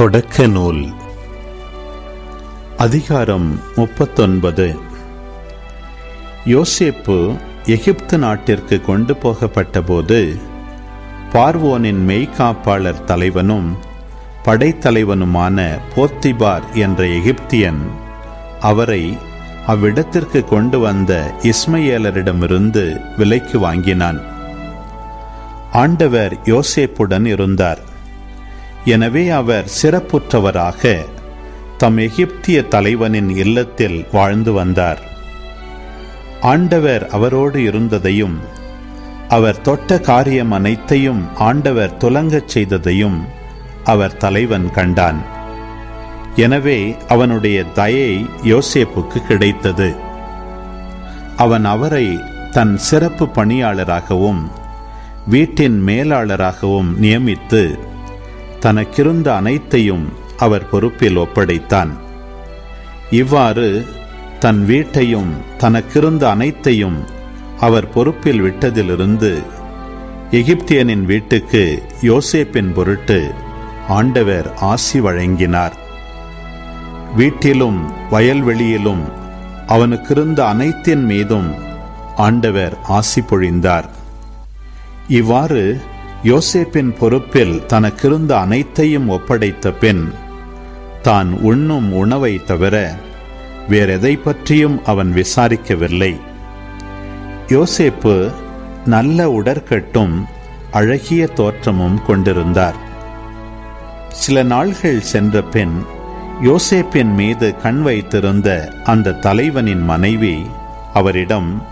தொடக்க நூல் அதிகாரம் முப்பத்தொன்பது. யோசேப்பு எகிப்து நாட்டிற்கு கொண்டு போகப்பட்டபோது பார்வோனின் மெய்காப்பாளர் தலைவனும் படைத்தலைவனுமான போத்திபார் என்ற எகிப்தியன் அவரை அவ்விடத்திற்கு கொண்டு வந்த இஸ்மையேலரிடமிருந்து விலைக்கு வாங்கினான். ஆண்டவர் யோசேப்புடன் இருந்தார். எனவே அவர் சிறப்புற்றவராக தம் எகிப்திய தலைவனின் இல்லத்தில் வாழ்ந்து வந்தார். ஆண்டவர் அவரோடு இருந்ததையும் அவர் தொட்ட காரியம் அனைத்தையும் ஆண்டவர் துலங்கச் செய்ததையும் அவர் தலைவன் கண்டான். எனவே அவனுடைய தயை யோசேப்புக்கு கிடைத்தது. அவன் அவரை தன் சிறப்பு பணியாளராகவும் வீட்டின் மேலாளராகவும் நியமித்து தனக்கிருந்த அனைத்தையும் அவர் பொறுப்பில் ஒப்படைத்தான். இவ்வாறு தன் வீட்டையும் தனக்கிருந்த அனைத்தையும் அவர் பொறுப்பில் விட்டதிலிருந்து எகிப்தியனின் வீட்டுக்கு யோசேப்பின் பொருட்டு ஆண்டவர் ஆசி வழங்கினார். வீட்டிலும் வயல்வெளியிலும் அவனுக்கிருந்த அனைத்தின் மீதும் ஆண்டவர் ஆசி பொழிந்தார். இவ்வாறு யோசேப்பின் பொறுப்பில் தனக்கிருந்த அனைத்தையும் ஒப்படைத்த பின் தான் உண்ணும் உணவை தவிர வேறெதை பற்றியும் அவன் விசாரிக்கவில்லை. யோசேப்பு நல்ல உடற்கட்டும் அழகிய தோற்றமும் கொண்டிருந்தார். சில நாள்கள் சென்ற பின் யோசேப்பின் மீது கண் வைத்திருந்த அந்த தலைவனின் மனைவி அவரிடம்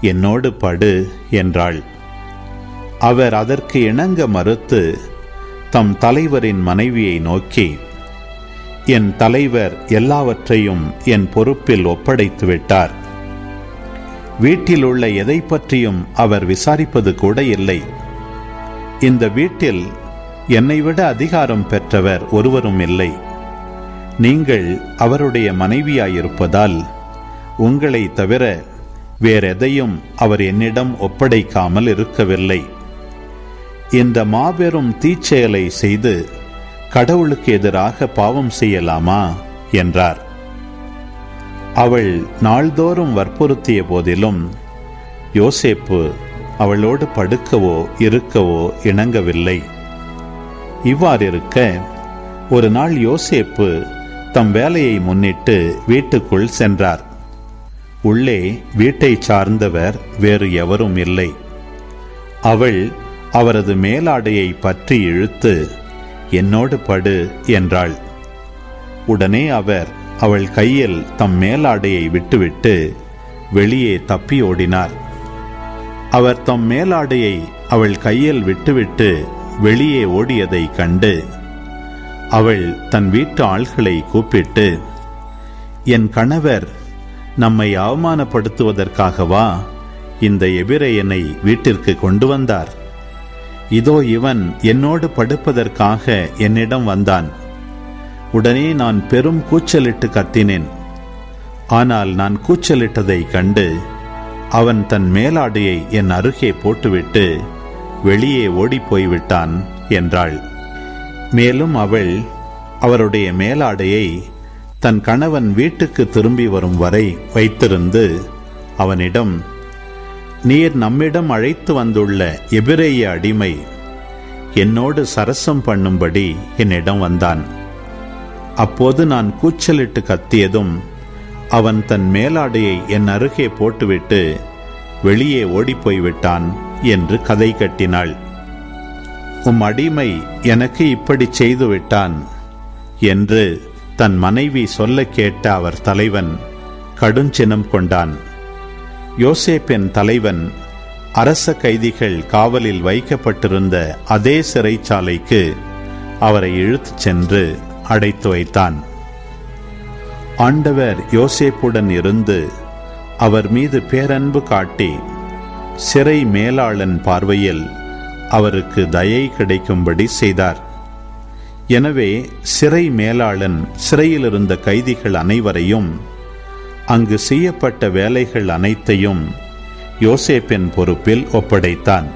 என்னோடு படு என்றாள். அவர் அதற்கு இணங்க மறுத்து தம் தலைவரின் மனைவியை நோக்கி என் தலைவர் எல்லாவற்றையும் என் பொறுப்பில் ஒப்படைத்து விட்டார். வீட்டில் உள்ள எதை பற்றியும் அவர் விசாரிப்பது கூட இல்லை. இந்த வீட்டில் என்னை விட அதிகாரம் பெற்றவர் ஒருவரும் இல்லை. நீங்கள் அவருடைய மனைவியாயிருப்பதால் உங்களை தவிர வேறெதையும் அவர் என்னிடம் ஒப்படைக்காமல் இருக்கவில்லை. இந்த மாபெரும் தீச்செயலை செய்து கடவுளுக்கு எதிராக பாவம் செய்யலாமா? என்றார். அவள் நாள்தோறும் வற்புறுத்திய போதிலும் யோசேப்பு அவளோடு படுக்கவோ இருக்கவோ இணங்கவில்லை. இவ்வாறிருக்க ஒரு நாள் யோசேப்பு தம் வேலையை முன்னிட்டு வீட்டுக்குள் சென்றார். உள்ளே வீட்டை சார்ந்தவர் வேறு எவரும் இல்லை. அவள் அவரது மேலாடையை பற்றி இழுத்து என்னோடு படு என்றாள். உடனே அவர் அவள் கையில் தம் மேலாடையை விட்டுவிட்டு வெளியே தப்பி ஓடினார். அவர் தம் மேலாடையை அவள் கையில் விட்டுவிட்டு வெளியே ஓடியதை கண்டு அவள் தன் வீட்டு ஆள்களை கூப்பிட்டு என் கணவர் நம்மை அவமானப்படுத்துவதற்காகவா இந்த எபிரையனை வீட்டிற்கு கொண்டு வந்தார்? இதோ இவன் என்னோடு படுப்பதற்காக என்னிடம் வந்தான். உடனே நான் பெரும் கூச்சலிட்டு கத்தினேன். ஆனால் நான் கூச்சலிட்டதை கண்டு அவன் தன் மேலாடையை என் அருகே போட்டுவிட்டு வெளியே ஓடிப்போய்விட்டான் என்றாள். மேலும் அவள் அவருடைய மேலாடையை தன் கணவன் வீட்டுக்கு திரும்பி வரும் வரை வைத்திருந்து அவனிடம் நீர் நம்மிடம் அழைத்து வந்துள்ள எபிரேய அடிமை என்னோடு சரசம் பண்ணும்படி என்னிடம் வந்தான். அப்போது நான் கூச்சலிட்டு கத்தியதும் அவன் தன் மேலாடையை என் அருகே போட்டுவிட்டு வெளியே ஓடிப்போய் விட்டான் என்று கதை கட்டினாள். உம் அடிமை எனக்கு இப்படி செய்துவிட்டான் என்று தன் மனைவி சொல்ல கேட்ட அவர் தலைவன் கடுஞ்சினம் கொண்டான். யோசேப்பின் தலைவன் அரச கைதிகள் காவலில் வைக்கப்பட்டிருந்த அதே சிறைச்சாலைக்கு அவரை இழுத்துச் சென்று அடைத்து வைத்தான். ஆண்டவர் யோசேப்புடன் இருந்து அவர் மீது பேரன்பு காட்டி சிறை மேலாளன் பார்வையில் அவருக்கு தயை கிடைக்கும்படி செய்தார். எனவே சிறை மேலாளன் சிறையிலிருந்த கைதிகள் அனைவரையும் அங்கு செய்யப்பட்ட வேலைகள் அனைத்தையும் யோசேப்பின் பொறுப்பில் ஒப்படைத்தான்.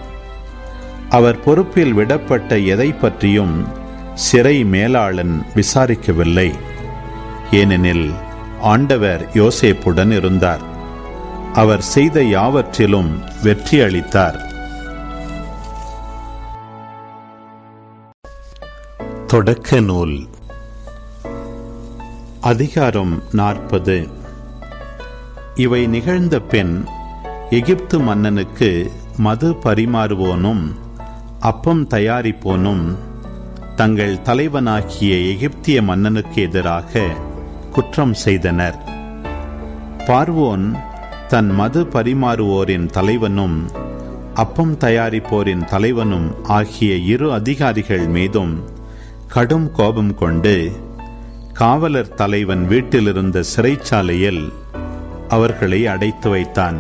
அவர் பொறுப்பில் விடப்பட்ட எதை பற்றியும் சிறை மேலாளன் விசாரிக்கவில்லை. ஏனெனில் ஆண்டவர் யோசேப்புடன் இருந்தார். அவர் செய்த யாவற்றிலும் வெற்றி அளித்தார். தொடக்க நூல். அதிகாரம் நாற்பது. இவை நிகழ்ந்த பின் எகிப்து மன்னனுக்கு மது பரிமாறுவோனும் அப்பம் தயாரிப்போனும். தங்கள் தலைவனாகிய எகிப்திய மன்னனுக்கு எதிராக குற்றம் செய்தனர். பார்வோன் தன் மது பரிமாறுவோரின் தலைவனும் அப்பம் தயாரிப்போரின் தலைவனும் ஆகிய இரு அதிகாரிகள் மீதும் கடும் கோபம் கொண்டு காவலர் தலைவன் வீட்டிலிருந்த சிறைச்சாலையில் அவர்களை அடைத்து வைத்தான்.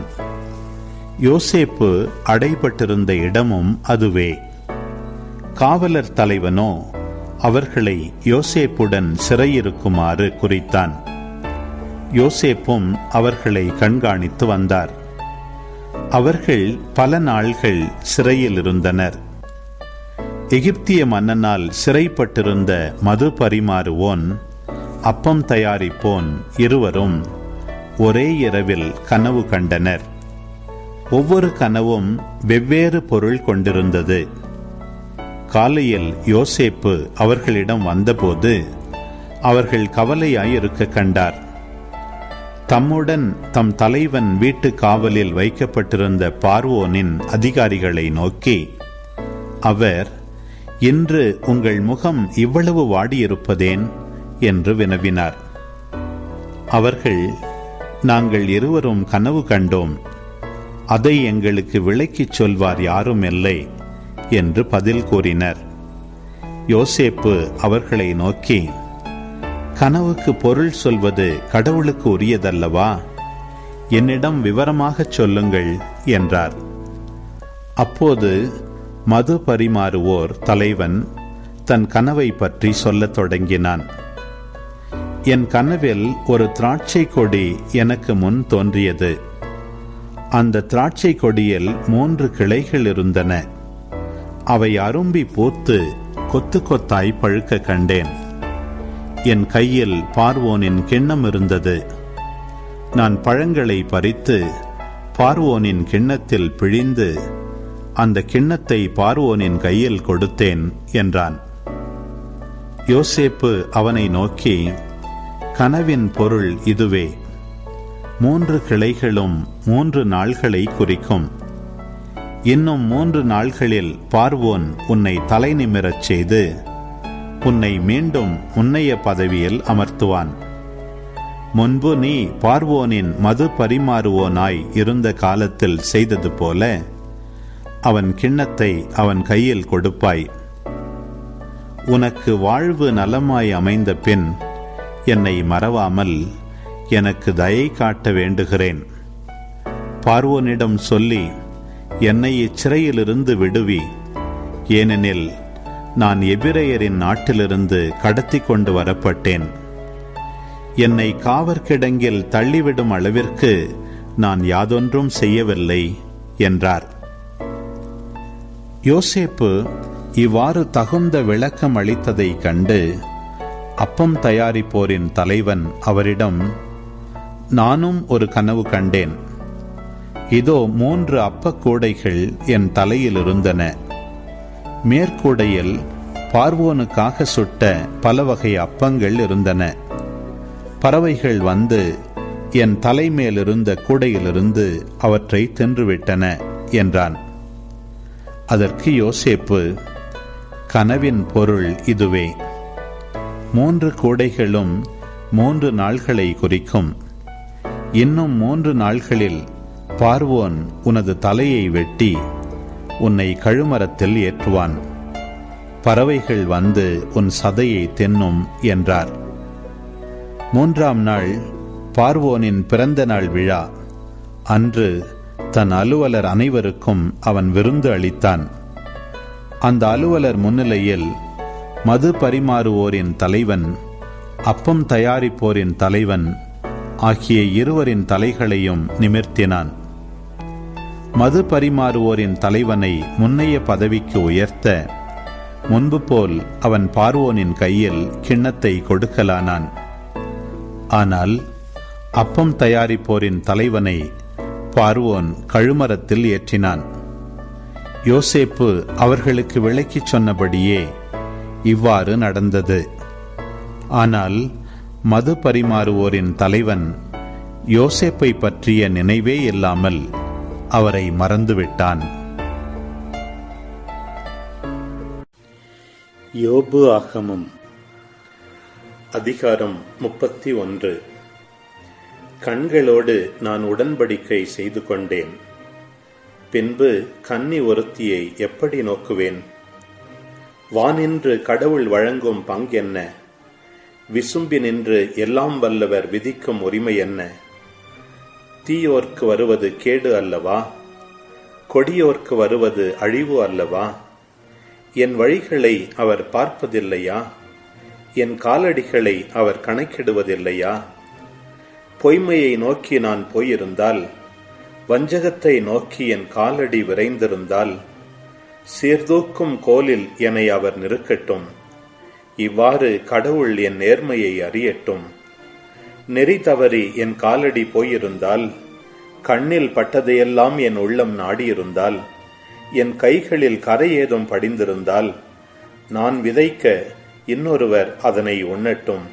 யோசேப்பு அடைபட்டிருந்த இடமும் அதுவே. காவலர் தலைவனோ அவர்களை யோசேப்புடன் சிறையிருக்குமாறு குறித்தான். யோசேப்பும் அவர்களை கண்காணித்து வந்தார். அவர்கள் பல நாள்கள் சிறையில் இருந்தனர் எகிப்திய மன்னனால் சிறைப்பட்டிருந்த மது பரிமாறுவோன் அப்பம் தயாரிப்போன் இருவரும் ஒரே இரவில் கனவு கண்டனர். ஒவ்வொரு கனவும் வெவ்வேறு பொருள் கொண்டிருந்தது. காலையில் யோசேப்பு அவர்களிடம் வந்தபோது அவர்கள் கவலையாயிருக்க கண்டார். தம்முடன் தம் தலைவன் வீட்டு காவலில் வைக்கப்பட்டிருந்த பார்வோனின் அதிகாரிகளை நோக்கி அவர் இன்று உங்கள் முகம் இவ்வளவு வாடியிருப்பதேன்? என்று வினவினார். அவர்கள் நாங்கள் இருவரும் கனவு கண்டோம். அதை எங்களுக்கு விளக்கிச் சொல்வார் யாரும் இல்லை என்று பதில் கூறினர். யோசேப்பு அவர்களை நோக்கி கனவுக்கு பொருள் சொல்வது கடவுளுக்கு உரியதல்லவா? என்னிடம் விவரமாகச் சொல்லுங்கள் என்றார். அப்போது மது பரிமாறுவோர் தலைவன் தன் கனவை பற்றி சொல்லத் தொடங்கினான். என் கனவில் ஒரு திராட்சை கொடி எனக்கு முன் தோன்றியது. அந்த திராட்சை கொடியில் மூன்று கிளைகள் இருந்தன. அவை அரும்பி பூத்து கொத்து கொத்தாய் பழுக்க கண்டேன். என் கையில் பார்வோனின் கிண்ணம் இருந்தது. நான் பழங்களை பறித்து பார்வோனின் கிண்ணத்தில் பிழிந்து அந்த கிண்ணத்தை பார்வோனின் கையில் கொடுத்தேன் என்றான். யோசேப்பு அவனை நோக்கி கனவின் பொருள் இதுவே. மூன்று கிளைகளும் மூன்று நாள்களை குறிக்கும். இன்னும் மூன்று நாள்களில் பார்வோன் உன்னை தலை நிமிரச் செய்து உன்னை மீண்டும் முன்னைய பதவியில் அமர்த்துவான். முன்பு நீ பார்வோனின் மது பரிமாறுவோனாய் இருந்த காலத்தில் செய்தது போல அவன் கிண்ணத்தை அவன் கையில் கொடுப்பாய். உனக்கு வாழ்வு நலமாய் அமைந்த பின் என்னை மறவாமல் எனக்கு தயை காட்ட வேண்டுகிறேன். பார்வோனிடம் சொல்லி என்னை இச்சிறையிலிருந்து விடுவி. ஏனெனில் நான் எபிரேயரின் நாட்டிலிருந்து கடத்தி கொண்டு வரப்பட்டேன். என்னை காவற்கிடங்கில் தள்ளிவிடும் அளவிற்கு நான் யாதொன்றும் செய்யவில்லை என்றார். யோசேப்பு இவ்வாறு தகுந்த விளக்கம் அளித்ததைக் கண்டு அப்பம் தயாரிப்போரின் தலைவன் அவரிடம் நானும் ஒரு கனவு கண்டேன். இதோ மூன்று அப்பக்கூடைகள் என் தலையில் இருந்தன. மேற்கூடையில் பார்வோனுக்காக சுட்ட பல வகை அப்பங்கள் இருந்தன. பறவைகள் வந்து என் தலைமேலிருந்த கூடையிலிருந்து அவற்றை தின்றுவிட்டன என்றான். அதற்கு யோசேப்பு கனவின் பொருள் இதுவே. மூன்று கூடைகளும் மூன்று நாள்களை குறிக்கும். இன்னும் மூன்று நாள்களில் பார்வோன் உனது தலையை வெட்டி உன்னை கழுமரத்தில் ஏற்றுவான். பறவைகள் வந்து உன் சதையை தென்னும் என்றார். மூன்றாம் நாள் பார்வோனின் பிறந்த நாள் விழா. அன்று தன் அலுவலர் அனைவருக்கும் அவன் விருந்து அளித்தான். அந்த அலுவலர் முன்னிலையில் மது பரிமாறுவோரின் தலைவன் அப்பம் தயாரிப்போரின் தலைவன் ஆகிய இருவரின் தலைகளையும் நிமிர்த்தினான். மது பரிமாறுவோரின் தலைவனை முன்னைய பதவிக்கு உயர்த்த முன்பு போல் அவன் பார்வோனின் கையில் கிண்ணத்தை கொடுக்கலானான். ஆனால் அப்பம் தயாரிப்போரின் தலைவனை பார்வோன் கழுமரத்தில் ஏற்றினான். யோசேப்பு அவர்களுக்கு விளக்கிச் சொன்னபடியே இவ்வாறு நடந்தது. ஆனால் மது பரிமாறுவோரின் தலைவன் யோசேப்பை பற்றிய நினைவே இல்லாமல் அவரை மறந்துவிட்டான். யோபு ஆகமம் அதிகாரம் முப்பத்தி ஒன்று. கண்களோடு நான் உடன்படிக்கை செய்து கொண்டேன். பின்பு கன்னி ஒருத்தியை எப்படி நோக்குவேன்? வானின்று கடவுள் வழங்கும் பங்கென்ன விசும்பி நின்று எல்லாம் வல்லவர் விதிக்கும் உரிமை என்ன? தீயோர்க்கு வருவது கேடு அல்லவா? கொடியோர்க்கு வருவது அழிவு அல்லவா? என் வழிகளை அவர் பார்ப்பதில்லையா? என் காலடிகளை அவர் கணக்கிடுவதில்லையா? பொய்மையை நோக்கி நான் போயிருந்தால் வஞ்சகத்தை நோக்கி என் காலடி விரைந்திருந்தால் சீர்தூக்கும் கோலில் என்னை அவர் நிறுக்கட்டும் இவ்வாறு கடவுள் என் நேர்மையை அறியட்டும். நெறி தவறி என் காலடி போயிருந்தால் கண்ணில் பட்டதையெல்லாம் என் உள்ளம் நாடியிருந்தால் என் கைகளில் கரை ஏதும் படிந்திருந்தால் நான் விதைக்க இன்னொருவர் அதனை உண்ணட்டும்.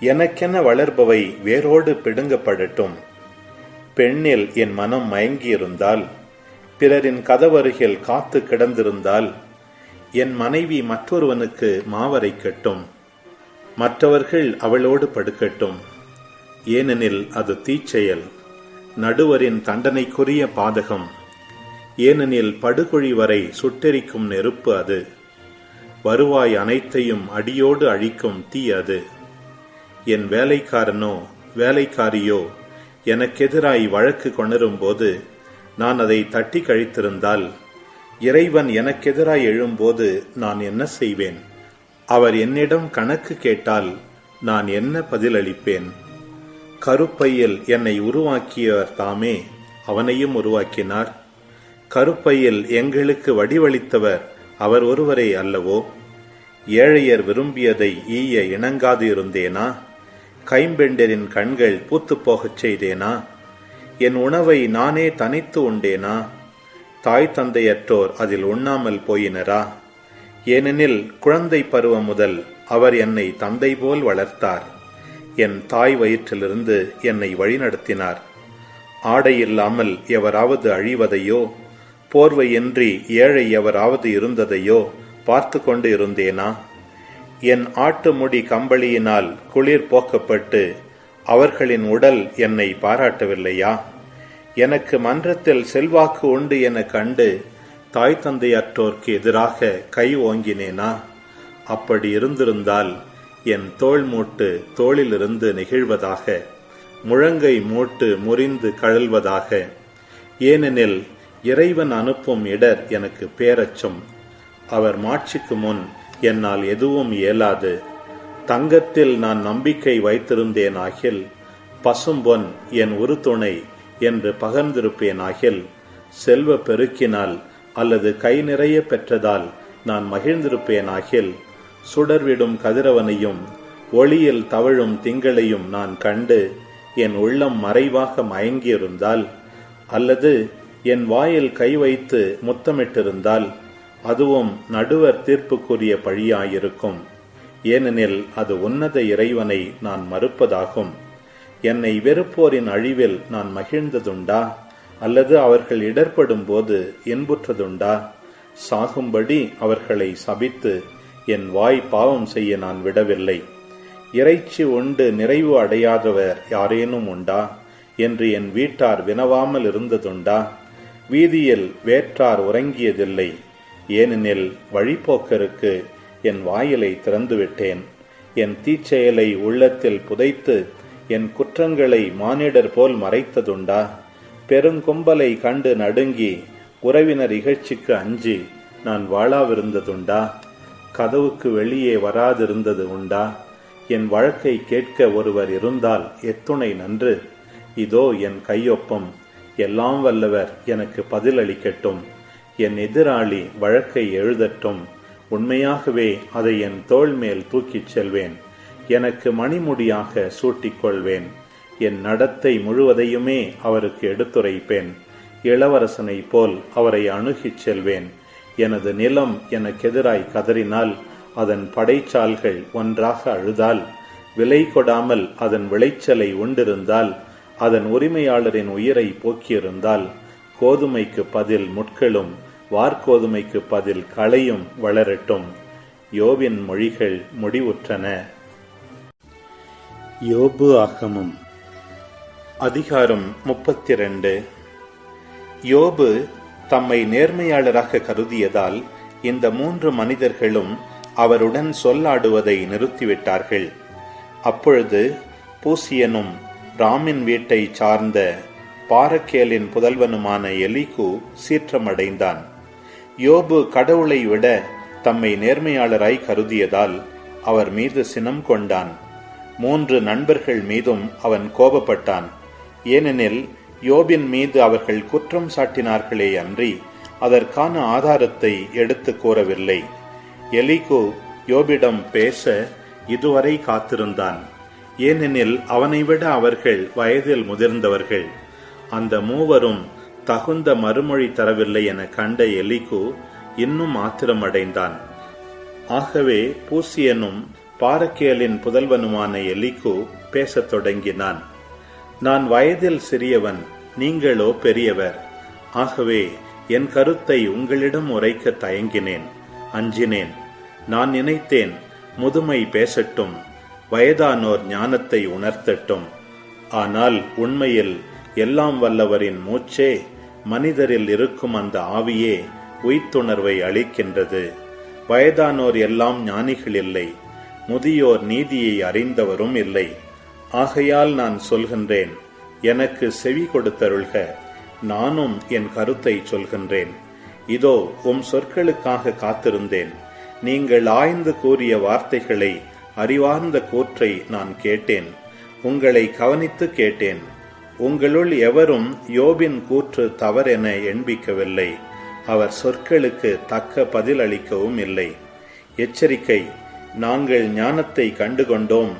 எனக்கென வளர்பவை வேரோடு பிடுங்கப்படட்டும். பெண்ணில் என் மனம் மயங்கியிருந்தால் பிறரின் கதவருகில் காத்து கிடந்திருந்தால் என் மனைவி மற்றொருவனுக்கு மாவரைக்கட்டும் மற்றவர்கள் அவளோடு படுக்கட்டும். ஏனெனில் அது தீச்செயல் நடுவரின் தண்டனைக்குரிய பாதகம். ஏனெனில் படுகொழி வரை சுட்டெரிக்கும் நெருப்பு அது. வருவாய் அனைத்தையும் அடியோடு அழிக்கும் தீ அது. என் வேலைக்காரனோ வேலைக்காரியோ எனக்கெதிராய் வழக்கு கொணரும்போது நான் அதை தட்டி கழித்திருந்தால் இறைவன் எனக்கெதிராய் எழும்போது நான் என்ன செய்வேன்? அவர் என்னிடம் கணக்கு கேட்டால் நான் என்ன பதிலளிப்பேன்? கருப்பையில் என்னை உருவாக்கியவர் தாமே அவனையும் உருவாக்கினார். கருப்பையில் எங்களுக்கு வடிவளித்தவர் அவர் ஒருவரே அல்லவோ? ஏழையர் விரும்பியதை ஈய இணங்காது இருந்தேனா கைம்பெண்டரின் கண்கள் பூத்துப்போகச் செய்தேனா? என் உணவை நானே தனித்து உண்டேனா? தாய் தந்தையற்றோர் அதில் உண்ணாமல் போயினரா? ஏனெனில் குழந்தை பருவம் முதல் அவர் என்னை தந்தை போல் வளர்த்தார். என் தாய் வயிற்றிலிருந்து என்னை வழிநடத்தினார். ஆடை இல்லாமல் எவராவது அழிவதையோ போர்வையின்றி ஏழை எவராவது இருந்ததையோ பார்த்து கொண்டு இருந்தேனா என் ஆட்டு முடி கம்பளியினால் குளிர் போக்கப்பட்டு அவர்களின் உடல் என்னை பாராட்டவில்லையா? எனக்கு மன்றத்தில் செல்வாக்கு உண்டு என கண்டு தாய் தந்தையற்றோர்க்கு எதிராக கை ஓங்கினேனா? அப்படி இருந்திருந்தால் என் தோள் மூட்டு தோளிலிருந்து நெகிழ்வதாக முழங்கை மூட்டு முறிந்து கழல்வதாக. ஏனெனில் இறைவன் அனுப்பும் இடர் எனக்கு பேரச்சம். அவர் மாட்சிக்கு முன் என்னால் எதுவும் இயலாது. தங்கத்தில் நான் நம்பிக்கை வைத்திருந்தேன் ஆகில் பசும்பொன் என் உறுதுணை என்று பகர்ந்திருப்பேன் ஆகில் செல்வ பெருக்கினால் அல்லது கை நிறைய பெற்றதால் நான் மகிழ்ந்திருப்பேன் ஆகில் சுடர்விடும் கதிரவனையும் ஒளியில் தவழும் திங்களையும் நான் கண்டு என் உள்ளம் மறைவாக மயங்கியிருந்தால் அல்லது என் வாயில் கை வைத்து முத்தமிட்டிருந்தால் அதுவும் நடுவர் தீர்ப்புக்குரிய பழியாயிருக்கும். ஏனெனில் அது உன்னத இறைவனை நான் மறுப்பதாகும். என்னை வெறுப்போரின் அழிவில் நான் மகிழ்ந்ததுண்டா? அல்லது அவர்கள் இடர்படும் போது இன்புற்றதுண்டா? சாகும்படி அவர்களை சபித்து என் வாய் பாவம் செய்ய நான் விடவில்லை. இறைச்சி உண்டு நிறைவு அடையாதவர் யாரேனும் உண்டா? என்று என் வீட்டார் வினவாமல் இருந்ததுண்டா? வீதியில் வேற்றார் உறங்கியதில்லை. ஏனெனில் வழிபோக்கருக்கு என் வாயிலை திறந்துவிட்டேன். என் தீச்செயலை உள்ளத்தில் புதைத்து என் குற்றங்களை மானிடர் போல் மறைத்ததுண்டா? பெருங்கும்பலை கண்டு நடுங்கி உறவினர் இகழ்ச்சிக்கு அஞ்சி நான் வாழாவிருந்ததுண்டா? கதவுக்கு வெளியே வராதிருந்தது உண்டா? என் வழக்கை கேட்க ஒருவர் இருந்தால் எத்துணை நன்று. இதோ என் கையொப்பம். எல்லாம் வல்லவர் எனக்கு பதிலளிக்கட்டும். என் எதிராளி வழக்கை எழுதட்டும். உண்மையாகவே அதை என் தோள் மேல் தூக்கிச் செல்வேன். எனக்கு மணிமுடியாக சூட்டிக்கொள்வேன். என் நடத்தை முழுவதையுமே அவருக்கு எடுத்துரைப்பேன். இளவரசனைப் போல் அவரை அணுகிச் செல்வேன். எனது நிலம் எனக்கெதிராய் கதறினால் அதன் படைச்சால்கள் ஒன்றாக அழுதால் விலை கொடாமல் அதன் விளைச்சலை உண்டிருந்தால் அதன் உரிமையாளரின் உயிரை போக்கியிருந்தால் கோதுமைக்கு பதில் முட்களும் வார்கோதுமைக்கு பதில் களையும் வளரட்டும். யோவின் மொழிகள் முடிவுற்றன. யோபு ஆகமம் அதிகாரம் முப்பத்தி ரெண்டு யோபு தம்மை நேர்மையாளராக கருதியதால் இந்த மூன்று மனிதர்களும் அவருடன் சொல்லாடுவதை நிறுத்திவிட்டார்கள். அப்பொழுது பூசியனும் ராமின் வீட்டை சார்ந்த பாரக்கேலின் புதல்வனுமான எலிகு சீற்றமடைந்தான். யோபு கடவுளை விட தம்மை நேர்மையாளராய் கருதியதால் அவர் மீது சினம் கொண்டான். மூன்று நண்பர்கள் மீதும் அவன் கோபப்பட்டான். ஏனெனில் யோபின் மீது அவர்கள் குற்றம் சாட்டினார்களே அன்றி அதற்கான ஆதாரத்தை எடுத்து கூறவில்லை. எலிகோ யோபிடம் பேச இதுவரை காத்திருந்தான். ஏனெனில் அவனை விட அவர்கள் வயதில் முதிர்ந்தவர்கள். அந்த மூவரும் தகுந்த மறுமொழி தரவில்லை என கண்ட எலிகோ இன்னும் ஆத்திரமடைந்தான். ஆகவே பூசியனும் பாரக்கேலின் புதல்வனுமான எலிகு பேசத் தொடங்கினான். நான் வயதில் சிறியவன் நீங்களோ பெரியவர். ஆகவே என் கருத்தை உங்களிடம் உரைக்க தயங்கினேன் அஞ்சினேன். நான் நினைத்தேன் முதுமை பேசட்டும் வயதானோர் ஞானத்தை உணர்த்தட்டும். ஆனால் உண்மையில் எல்லாம் வல்லவரின் மூச்சே மனிதரில் இருக்கும் அந்த ஆவியே உய்த்துணர்வை அளிக்கின்றது. வயதானோர் எல்லாம் ஞானிகள் இல்லை முதியோர் நீதியை அறிந்தவரும் இல்லை. ஆகையால் நான் சொல்கின்றேன் எனக்கு செவி கொடுத்தருள்க. நானும் என் கருத்தை சொல்கின்றேன். இதோ உம் சொற்களுக்காக காத்திருந்தேன். நீங்கள் ஆய்ந்து கூறிய வார்த்தைகளை அறிவார்ந்த கூற்றை நான் கேட்டேன். உங்களை கவனித்து கேட்டேன். உங்களுள் எவரும் யோபின் கூற்று தவறென எண்பிக்கவில்லை. அவர் சொற்களுக்கு தக்க பதில் அளிக்கவும் இல்லை. எச்சரிக்கை நாங்கள் ஞானத்தை கண்டுகொண்டோம்.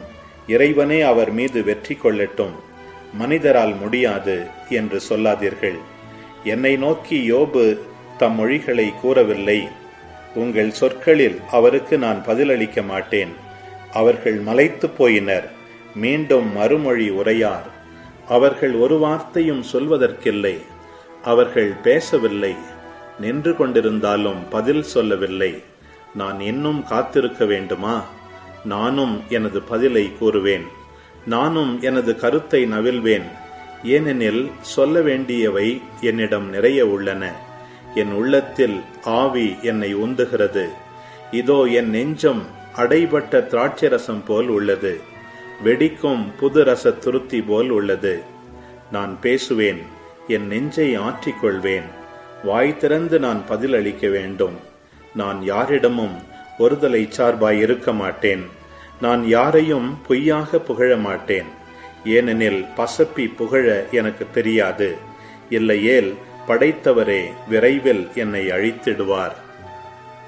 இறைவனே அவர் மீது வெற்றி கொள்ளட்டும். மனிதரால் முடியாது என்று சொல்லாதீர்கள். என்னை நோக்கி யோபு தம் மொழிகளை கூறவில்லை. உங்கள் சொற்களில் அவருக்கு நான் பதிலளிக்க மாட்டேன். அவர்கள் மலைத்து போயினர். மீண்டும் மறுமொழி உரையார். அவர்கள் ஒரு வார்த்தையும் சொல்வதற்கில்லை. அவர்கள் பேசவில்லை. நின்று கொண்டிருந்தாலும் பதில் சொல்லவில்லை. நான் இன்னும் காத்திருக்க வேண்டுமா? நானும் எனது பதிலை கூறுவேன். நானும் எனது கருத்தை நவில்வேன் ஏனெனில் சொல்ல வேண்டியவை என்னிடம் நிறைய உள்ளன. என் உள்ளத்தில் ஆவி என்னை உந்துகிறது. இதோ என் நெஞ்சம் அடைபட்ட திராட்சரசம் போல் உள்ளது. வெடிக்கும் புது ரச துருத்தி போல் உள்ளது. நான் பேசுவேன். என் நெஞ்சை ஆற்றிக்கொள்வேன். வாய் திறந்து நான் பதில் அளிக்க வேண்டும். நான் யாரிடமும் ஒருதலை சார்பாய் இருக்க மாட்டேன். நான் யாரையும் பொய்யாக புகழ மாட்டேன். ஏனெனில் பசப்பி புகழ எனக்கு தெரியாது. இல்லையேல் படைத்தவரே விரைவில் என்னை அழித்திடுவார்.